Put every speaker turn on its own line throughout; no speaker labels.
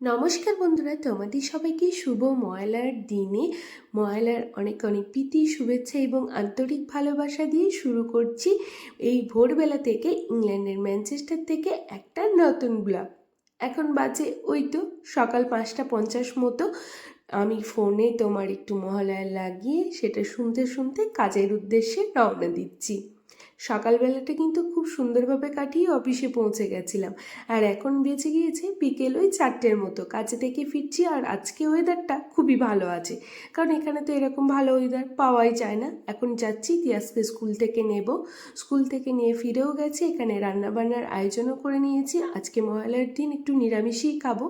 নমস্কার বন্ধুরা, তোমাদের সবাইকে শুভ ময়লার দিনে। ময়লার অনেক অনেক প্রীতি, শুভেচ্ছা এবং আন্তরিক ভালোবাসা দিয়ে শুরু করছি এই ভোরবেলা থেকে ইংল্যান্ডের ম্যানচেস্টার থেকে একটা নতুন ব্লগ। এখন বাজে ওই তো সকাল পাঁচটা পঞ্চাশ মতো। আমি ফোনে তোমার একটু মহালয়া লাগিয়ে সেটা শুনতে শুনতে কাজের উদ্দেশ্যে রওনা দিচ্ছি। সকালবেলাটা কিন্তু খুব সুন্দরভাবে কাটিয়ে অফিসে পৌঁছে গেছিলাম। আর এখন বেঁচে গিয়েছে বিকেল ওই চারটের মতো। কাজে থেকে ফিরছি আর আজকে ওয়েদারটা খুবই ভালো আছে। কারণ এখানে তো এরকম ভালো ওয়েদার পাওয়াই যায় না। এখন যাচ্ছি, তিয়াসকে স্কুল থেকে নেব। স্কুল থেকে নিয়ে ফিরেও গেছি। এখানে রান্নাবান্নার আয়োজনও করে নিয়েছি। আজকে মহালয়ার দিন একটু নিরামিষই খাব।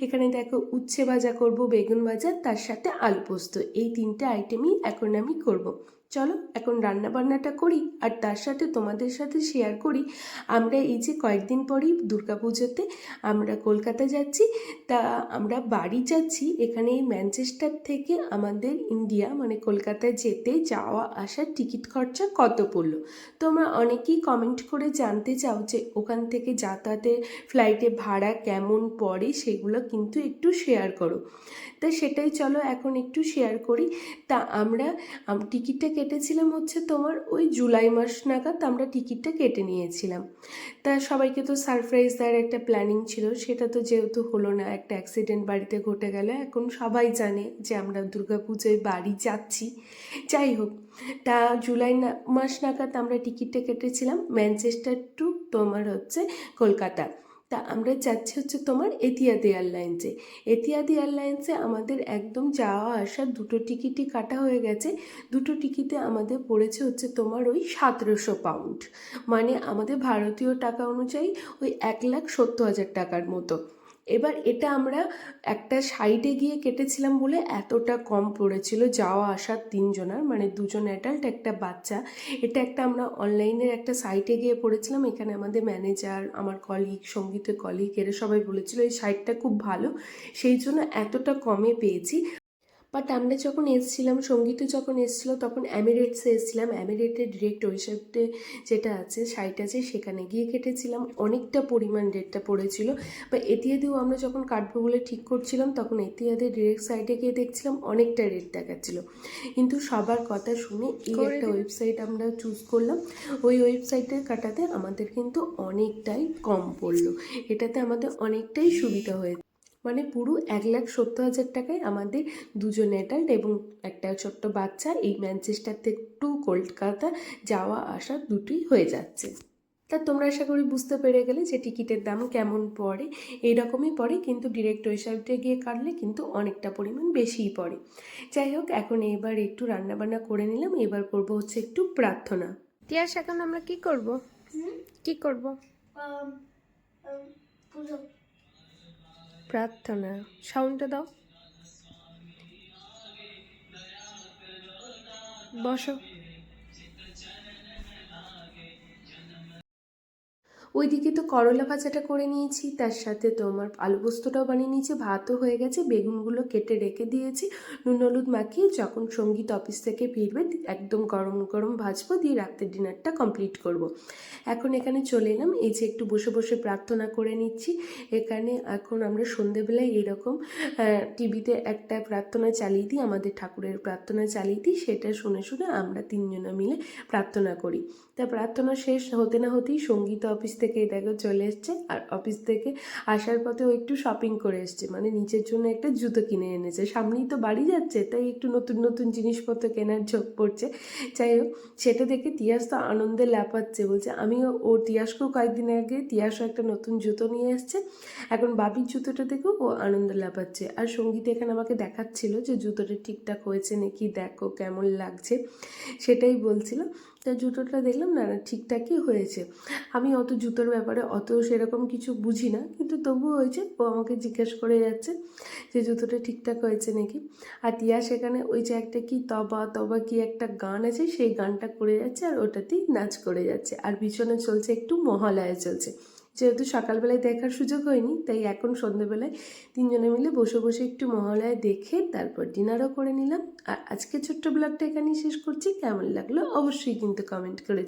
এখানে দেখো উচ্ছে ভাজা করব, বেগুন ভাজা, তার সাথে আলু পোস্ত। এই তিনটে আইটেমই এখন আমি করব। চলো, এখন রান্না বান্নাটা করি আর তার সাথে তোমাদের সাথে শেয়ার করি। আমরা এই যে কয়েকদিন পরেই দুর্গাপুজোতে আমরা কলকাতা যাচ্ছি। তা আমরা বাড়ি যাচ্ছি এখানে এই ম্যানচেস্টার থেকে আমাদের ইন্ডিয়া মানে কলকাতায় যেতে যাওয়া আসার টিকিট খরচা কত পড়ল? তোমরা অনেকেই কমেন্ট করে জানতে চাও যে ওখান থেকে যাতায়াতের ফ্লাইটে ভাড়া কেমন পড়ে সেগুলো কিন্তু একটু শেয়ার করো। তা সেটাই চলো এখন একটু শেয়ার করি। তা আমরা, আম- টিকিটটা কেটেছিলাম হচ্ছে তোমার ওই জুলাই মাস নাগাদ আমরা টিকিটটা কেটে নিয়েছিলাম। তা সবাইকে তো সারপ্রাইজ দেওয়ার একটা প্ল্যানিং ছিল, সেটা তো যেহেতু হলো না, একটা অ্যাক্সিডেন্ট বাড়িতে ঘটে গেল, এখন সবাই জানে যে আমরা দুর্গাপুজোয় বাড়ি যাচ্ছি। যাই হোক, তা জুলাই মাস নাগাদ আমরা টিকিটটা কেটেছিলাম ম্যানচেস্টার টু তোমার হচ্ছে কলকাতা। তা আমরা যাচ্ছি হচ্ছে তোমার এতিয়াদি এয়ারলাইন্সে এতিয়াদি এয়ারলাইন্সে আমাদের একদম যাওয়া আসার দুটো টিকিটই কাটা হয়ে গেছে। দুটো টিকিটে আমাদের পড়েছে হচ্ছে তোমার ওই সতেরোশো পাউন্ড মানে আমাদের ভারতীয় টাকা অনুযায়ী ওই এক লাখ সত্তর হাজার টাকার মতো। এবার এটা আমরা একটা সাইডে গিয়ে কেটেছিলাম বলে এতটা কম পড়েছিল, যাওয়া আসার তিনজনার মানে দুজন অ্যাডাল্ট একটা বাচ্চা। এটা একটা আমরা অনলাইনের একটা সাইটে গিয়ে পড়েছিলাম, এখানে আমাদের ম্যানেজার আমার কলিগ সঙ্গীতের কলিগ এরা সবাই বলেছিল এই সাইটটা খুব ভালো, সেই জন্য এতটা কমে পেয়েছি। বাট আমরা যখন এসেছিলাম সঙ্গীতে যখন এসেছিল তখন অ্যামিরেটসে এসেছিলাম। অ্যামিরেটের ডিরেক্ট ওয়েবসাইটে যেটা আছে সাইট আছে সেখানে গিয়ে কেটেছিলাম। অনেকটা পরিমাণ রেটটা পড়েছিল। বা এতিয়াদেও আমরা যখন কাটবো বলে ঠিক করছিলাম তখন এতিয়াদের ডিরেক্ট সাইটে গিয়ে দেখছিলাম অনেকটা রেট দেখাচ্ছিলো। কিন্তু সবার কথা শুনে এই একটা ওয়েবসাইট আমরা চুজ করলাম। ওই ওয়েবসাইটের কাটাতে আমাদের কিন্তু অনেকটাই কম পড়ল। এটাতে আমাদের অনেকটাই সুবিধা হয়েছে। মানে পুরো এক লাখ সত্তর হাজার টাকায় আমাদের দুজন অ্যাডাল্ট এবং একটা ছোট্ট বাচ্চা এই ম্যানচেস্টার থেকে টু কলকাতা যাওয়া আসা দুটোই হয়ে যাচ্ছে। তা তোমরা আশা করি বুঝতে পেরে গেলে যে টিকিটের দাম কেমন পড়ে। এইরকমই পড়ে কিন্তু ডিরেক্ট ওয়েবসাইটে গিয়ে কাটলে কিন্তু অনেকটা পরিমাণ বেশিই পড়ে। যাই হোক এখন এবার একটু রান্নাবান্না করে নিলাম এবার করব হচ্ছে একটু প্রার্থনা।
তিয়াস এখন আমরা কি করব? কি করব?
পুজো।
প্রার্থনা। সাউন্ডটা দাও। বসো।
ওইদিকে তো করলা ভাজাটা করে নিয়েছি, তার সাথে তোমার আলু পোস্তটাও বানিয়ে নিয়েছি, ভাতও হয়ে গেছে, বেগুনগুলো কেটে রেখে দিয়েছি, নুন হলুদ মাখিয়ে যখন সংগীত অফিস থেকে ফিরবে একদম গরম গরম ভাজবো, দিয়ে রাতের ডিনারটা কমপ্লিট করব। এখন এখানে চলে এলাম, এই যে একটু বসে বসে প্রার্থনা করে নিচ্ছি, এখানে এখন আমরা সন্ধেবেলায় এরকম টিভিতে একটা প্রার্থনা চালিয়ে দিই, আমাদের ঠাকুরের প্রার্থনা চালিয়ে দিই, সেটা শুনে শুনে আমরা তিনজনে মিলে প্রার্থনা করি তা প্রার্থনা শেষ হতে না হতেই সংগীত অফিস থেকে দেখো চলে এসছে। আর অফিস থেকে আসার পথে ও একটু শপিং করে এসছে। মানে নিজের জন্য একটা জুতো কিনে এনেছে। সামনেই তো বাড়ি যাচ্ছে, তাই একটু নতুন নতুন জিনিসপত্র কেনার ঝোঁক পড়ছে। যাই হোক, সেটা দেখে তিয়াস তো আনন্দে লাফাচ্ছে। বলছে, আমিও, ও তিয়াসকেও কয়েকদিন আগে তিয়াসও একটা নতুন জুতো নিয়ে এসছে। এখন বাবির জুতোটা দেখেও ও আনন্দ লাফাচ্ছে। আর সংগীত এখানে আমাকে দেখাচ্ছিল যে জুতোটা ঠিকঠাক হয়েছে নাকি, দেখো কেমন লাগছে। সেটাই বলছিল। তা জুতোটা দেখলাম, না না, ঠিকঠাকই হয়েছে। আমি অত জুতোর ব্যাপারে অত সেরকম কিছু বুঝি না, কিন্তু তবুও হয়েছে ও আমাকে জিজ্ঞেস করে যাচ্ছে যে জুতোটা ঠিকঠাক হয়েছে নাকি? আর টিয়া সেখানে ওই যে একটা কি তবা তবা কি একটা গান আছে, সেই গানটা করে যাচ্ছে আর ওটাতেই নাচ করে যাচ্ছে। আর পিছনে চলছে একটু মহালয়া চলছে। যেহেতু সকালবেলায় দেখার সুযোগ হয়নি, তাই এখন সন্ধেবেলায় তিনজনে মিলে বসে বসে একটু মহালয়া দেখে তারপর ডিনারও করে নিলাম। আর আজকে ছোট্ট ব্লগটা এখানেই শেষ করছি। কেমন লাগল অবশ্যই কিন্তু কমেন্ট করে